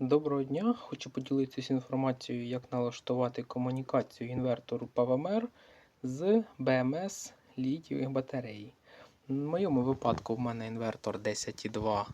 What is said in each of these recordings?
Доброго дня! Хочу поділитися інформацією, як налаштувати комунікацію інвертору PowerMer з BMS літієвих батарей. В моєму випадку в мене інвертор 10,2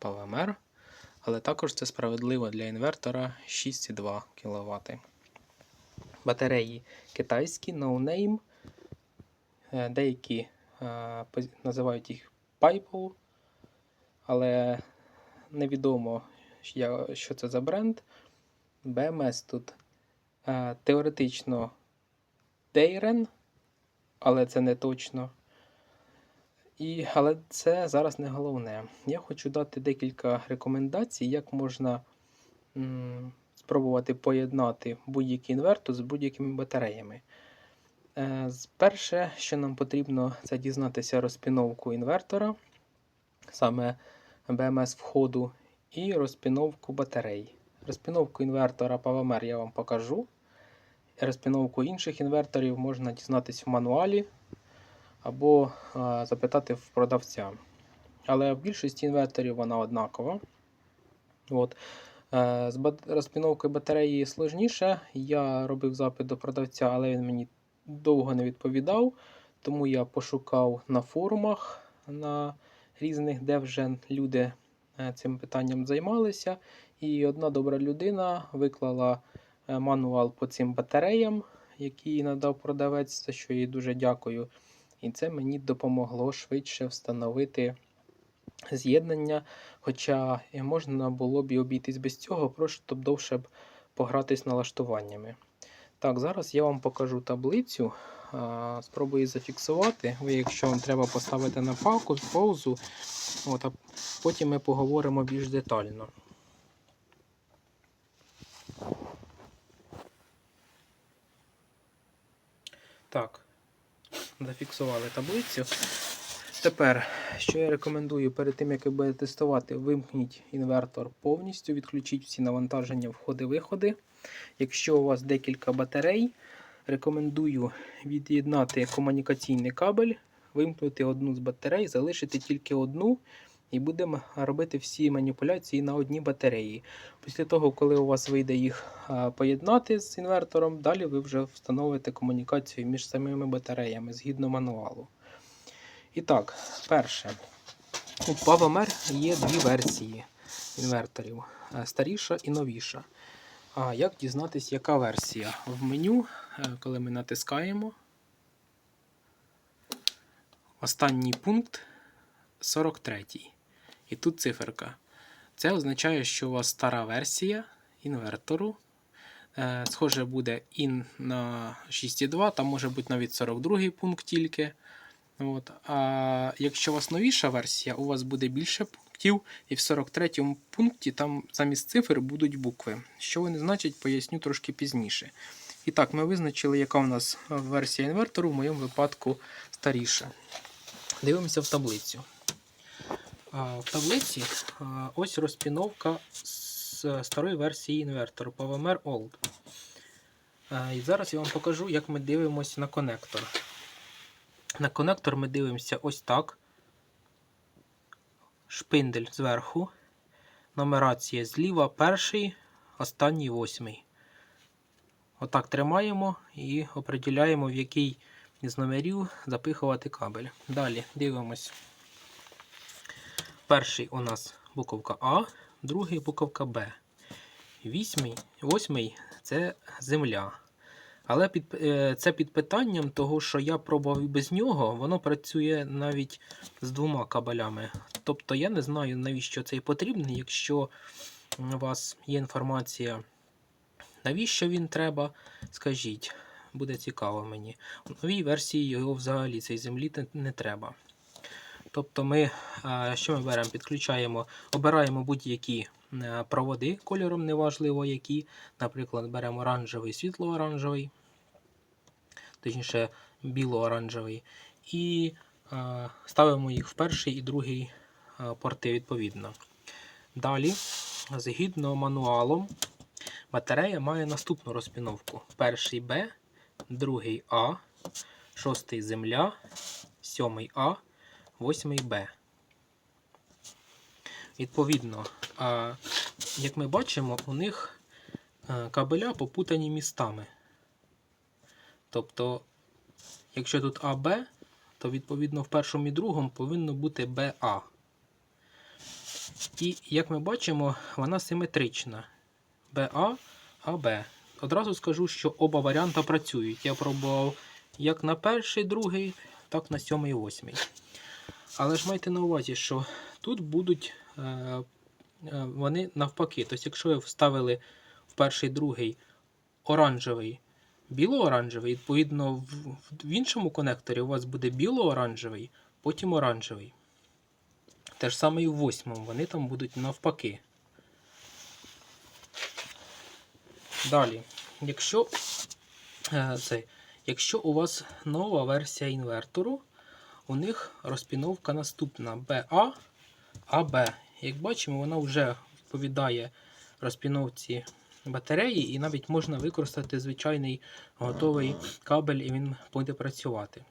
PowerMer, але також це справедливо для інвертора 6,2 кВт. Батареї китайські, no name. Е, Деякі е, називають їх Pipe, але невідомо, що це за бренд. BMS тут теоретично Дейрен, але це не точно. І, але це зараз не головне. Я хочу дати декілька рекомендацій, як можна м, спробувати поєднати будь-який інвертор з будь-якими батареями. Е, Перше, що нам потрібно, це дізнатися розпіновку інвертора, саме BMS входу і розпіновку батарей. Розпіновку інвертора PowerMer я вам покажу. Розпіновку інших інверторів можна дізнатися в мануалі або а, запитати в продавця. Але в більшості інверторів вона однакова. От. Е, З розпіновкою батареї сложніше. Я робив запит до продавця, але він мені довго не відповідав. Тому я пошукав на форумах на різних, де вже люди цим питанням займалися. І одна добра людина виклала е, мануал по цим батареям, який надав продавець, за що їй дуже дякую. І це мені допомогло швидше встановити з'єднання. Хоча можна було б і обійтись без цього, просто б довше б погратись налаштуваннями. Так, зараз я вам покажу таблицю. А, Спробую зафіксувати. Ви, якщо вам треба поставити на пауку, паузу, от, а потім ми поговоримо більш детально. Так, зафіксували таблицю. Тепер, що я рекомендую перед тим, як ви будете тестувати, вимкніть інвертор повністю, відключіть всі навантаження, входи-виходи. Якщо у вас декілька батарей, рекомендую від'єднати комунікаційний кабель, вимкнути одну з батарей, залишити тільки одну. І будемо робити всі маніпуляції на одній батареї. Після того, коли у вас вийде їх поєднати з інвертором, далі ви вже встановите комунікацію між самими батареями згідно мануалу. І так, перше. У PowerMer є дві версії інверторів: е, старіша і новіша. А як дізнатися, яка версія? В меню, коли ми натискаємо, останній пункт 43. І тут циферка. Це означає, що у вас стара версія інвертору. Е, Схоже, буде і на 6.2, там може бути навіть 42 пункт тільки. От. А якщо у вас новіша версія, у вас буде більше пунктів, і в 43 пункті там замість цифр будуть букви. Що вони значать, поясню трошки пізніше. І так, ми визначили, яка у нас версія інвертору, в моєму випадку старіша. Дивимося в таблицю. В таблиці ось розпіновка з старої версії інвертору PowerMer Old. І зараз я вам покажу, як ми дивимося на конектор. На конектор ми дивимося ось так. Шпиндель зверху. Нумерація зліва перший, останній восьмий. Отак тримаємо і определяємо, в який з номерів запихувати кабель. Далі дивимось. Перший у нас буковка А, другий буковка Б. Вісьмий, восьмий це земля. Але під, е, це під питанням того, що я пробував і без нього, воно працює навіть з двома кабелями. Тобто я не знаю, навіщо цей потрібний, якщо у вас є інформація, навіщо він треба, скажіть, буде цікаво мені. У новій версії його взагалі цей землі не- треба. Тобто ми, е, що ми беремо? Підключаємо, обираємо будь-які е, проводи кольором, неважливо які. Наприклад, беремо оранжевий, світло-оранжевий, точніше біло-оранжевий. І е, ставимо їх в перший і другий порти відповідно. Далі, згідно мануалом, батарея має наступну розпіновку: перший Б, другий А, шостий земля, сьомий А, восьмий Б. Відповідно, як ми бачимо, у них е, кабеля попутані містами. Тобто, якщо тут АБ, то відповідно в першому і другому повинно бути БА. І як ми бачимо, вона симетрична. БА, АБ. Одразу скажу, що оба варіанти працюють. Я пробував як на перший, другий, так на сьомий і восьмий. Але ж майте на увазі, що тут будуть е, е, вони навпаки. Тобто, якщо ви вставили в перший, другий оранжевий, біло-оранжевий, відповідно, в, в- іншому конекторі у вас буде біло-оранжевий, потім оранжевий. Те ж саме і в восьмому, вони там будуть навпаки. Далі, якщо, е, це, якщо у вас нова версія інвертору, у них розпіновка наступна BA, AB. Як бачимо, вона вже відповідає розпіновці батареї, і навіть можна використати звичайний готовий кабель, і він буде працювати.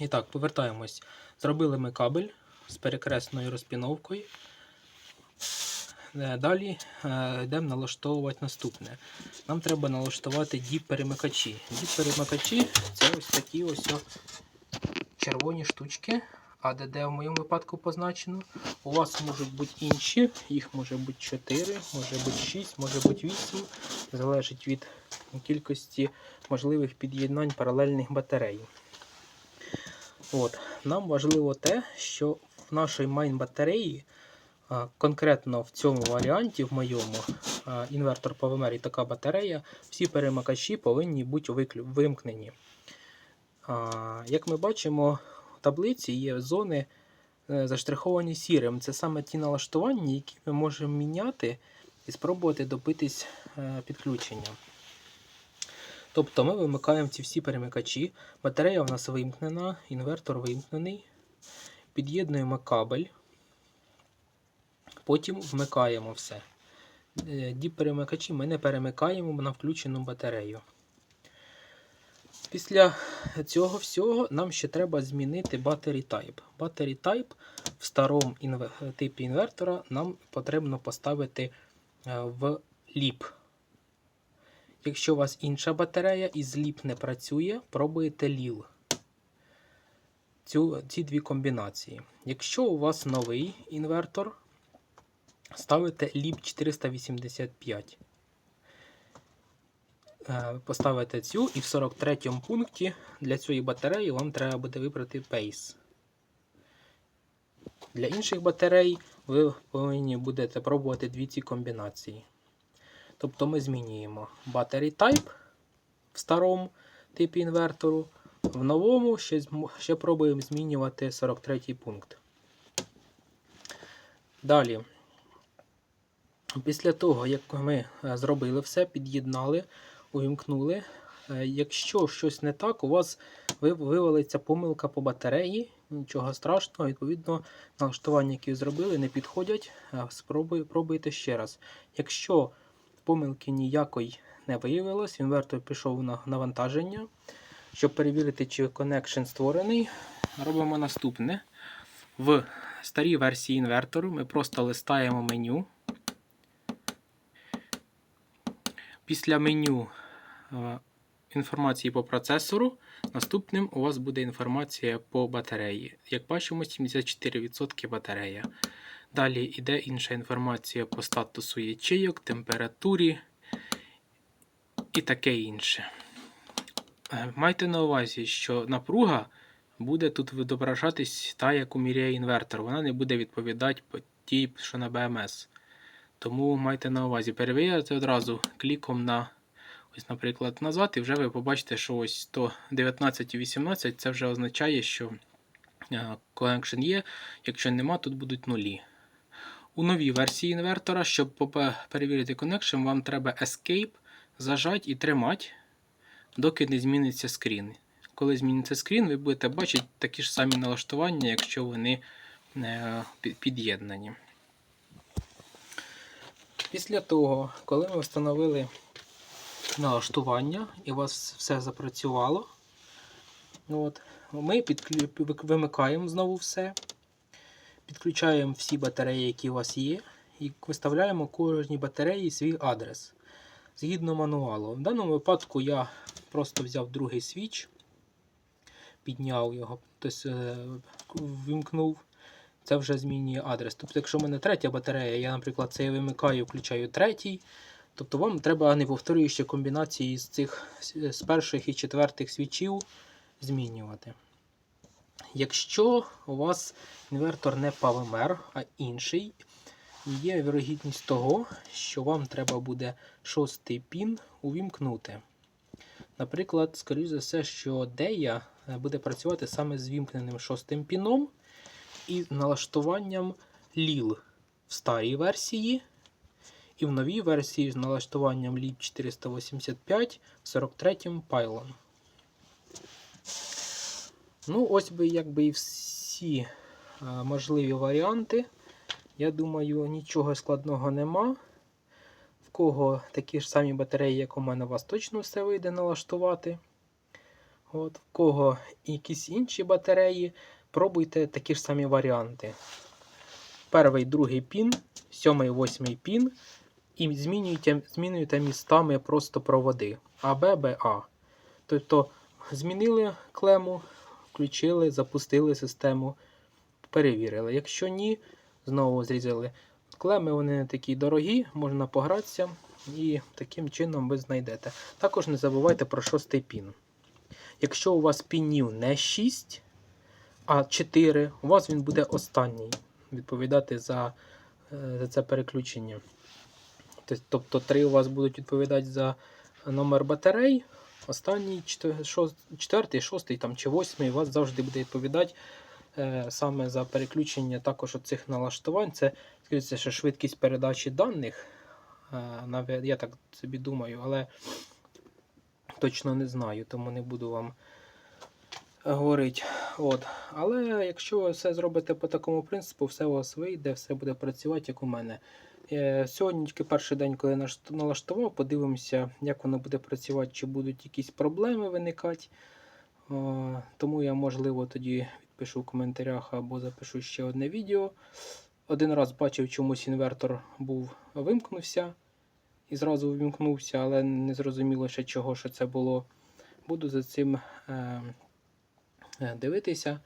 І так, повертаємось. Зробили ми кабель з перекресною розпіновкою. Е, Далі е, йдемо налаштовувати наступне. Нам треба налаштувати діп-перемикачі. Діп-перемикачі це ось такі ось червоні штучки. АДД в моєму випадку позначено. У вас можуть бути інші, їх може бути 4, може бути 6, може бути 8. Залежить від кількості можливих під'єднань паралельних батарей. От. Нам важливо те, що в нашій майн батареї, а, конкретно в цьому варіанті, в моєму інвертор PowerMer і така батарея, всі перемикачі повинні бути вимкнені. Як ми бачимо, в таблиці є зони е, заштриховані сірим. Це саме ті налаштування, які ми можемо міняти і спробувати добитись е, підключення. Тобто ми вимикаємо ці всі перемикачі, батарея в нас вимкнена, інвертор вимкнений, під'єднуємо кабель, потім вмикаємо все. Е, Діп-перемикачі ми не перемикаємо на включену батарею. Після цього всього нам ще треба змінити battery type. Battery type в старому інве- типі інвертора нам потрібно поставити е, в ліп. Якщо у вас інша батарея і з ліп не працює, пробуйте ліл. Цю, ці дві комбінації. Якщо у вас новий інвертор, ставите ліп 485. Е, Поставите цю і в 43 пункті для цієї батареї вам треба буде вибрати Pace. Для інших батарей ви повинні будете пробувати дві ці комбінації. Тобто ми змінюємо Battery Type в старому типі інвертору, в новому ще, ще пробуємо змінювати 43 пункт. Далі, після того, як ми е, зробили все, під'єднали, увімкнули. е, Якщо щось не так, у вас вивалиться помилка по батареї, нічого страшного, відповідно, налаштування, які зробили, не підходять. е, Спробуй, пробуйте ще раз. Якщо помилки ніякої не виявилось, інвертор пішов на навантаження. Щоб перевірити, чи коннекшн створений, робимо наступне. В старій версії інвертору ми просто листаємо меню. Після меню е, інформації по процесору, наступним у вас буде інформація по батареї. Як бачимо, 74% батарея. Далі йде інша інформація по статусу ячейок, температурі і таке інше. Е, Майте на увазі, що напруга буде тут відображатись та, як у міряє інвертор. Вона не буде відповідати по тій, що на BMS. Тому майте на увазі, перевіряйте одразу кліком на, ось, наприклад, назад, і вже ви побачите, що ось то 19 і 18 це вже означає, що е, connection є. Якщо нема, тут будуть нулі. У новій версії інвертора, щоб перевірити connection, вам треба Escape, зажать і тримати, доки не зміниться скрін. Коли зміниться скрін, ви будете бачити такі ж самі налаштування, якщо вони е, пі- під'єднані. Після того, коли ми встановили налаштування і у вас все запрацювало, от, ми підклю... вимикаємо знову все. Підключаємо всі батареї, які у вас є. і виставляємо кожній батареї свій адрес згідно мануалу. В даному випадку я просто взяв другий свіч, підняв його, тобто е, вимкнув. Це вже змінює адрес. Тобто, якщо в мене третя батарея, я, наприклад, це вимикаю, включаю третій. Тобто вам треба не повторюючи комбінації з цих з перших і четвертих свічів змінювати. Якщо у вас інвертор не PowerMer, а інший, є вірогідність того, що вам треба буде шостий пін увімкнути. Наприклад, скоріш за все, що Дея буде працювати саме з вімкненим шостим піном і налаштуванням LIL в старій версії. І в новій версії з налаштуванням LIL 485 43 Pylon. Ну, ось би якби і всі можливі варіанти. Я думаю, нічого складного нема. В кого такі ж самі батареї, як у мене, у вас точно все вийде налаштувати. От, В кого якісь інші батареї, пробуйте такі ж самі варіанти. Перший, другий пін, сьомий, восьмий пін. І змінюєте, змінюєте містами просто проводи АБ, БА. Тобто змінили клему, включили, запустили систему, перевірили. Якщо ні, знову зрізали. Клеми вони не такі дорогі, можна погратися і таким чином ви знайдете. Також не забувайте про шостий пін. Якщо у вас пінів не 6, а 4, у вас він буде останній відповідати за, е, за це переключення. Тобто 3 у вас будуть відповідати за номер батарей, останній 4, 6 там, чи 8 у вас завжди буде відповідати е, саме за переключення також оцих налаштувань. Це скажіться, що швидкість передачі даних. Е, я так собі думаю, але точно не знаю, тому не буду вам говорити. От. Але якщо ви все зробите по такому принципу, все у вас вийде, все буде працювати, як у мене. Е, Сьогодні тільки перший день, коли я налаштував, подивимося, як воно буде працювати, чи будуть якісь проблеми виникати. Тому я, можливо, тоді відпишу в коментарях або запишу ще одне відео. Один раз бачив, чомусь інвертор був вимкнувся і зразу вимкнувся, але не зрозуміло ще чого, що це було. Буду за цим е, дивитися.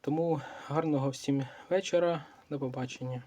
Тому гарного всім вечора. До побачення.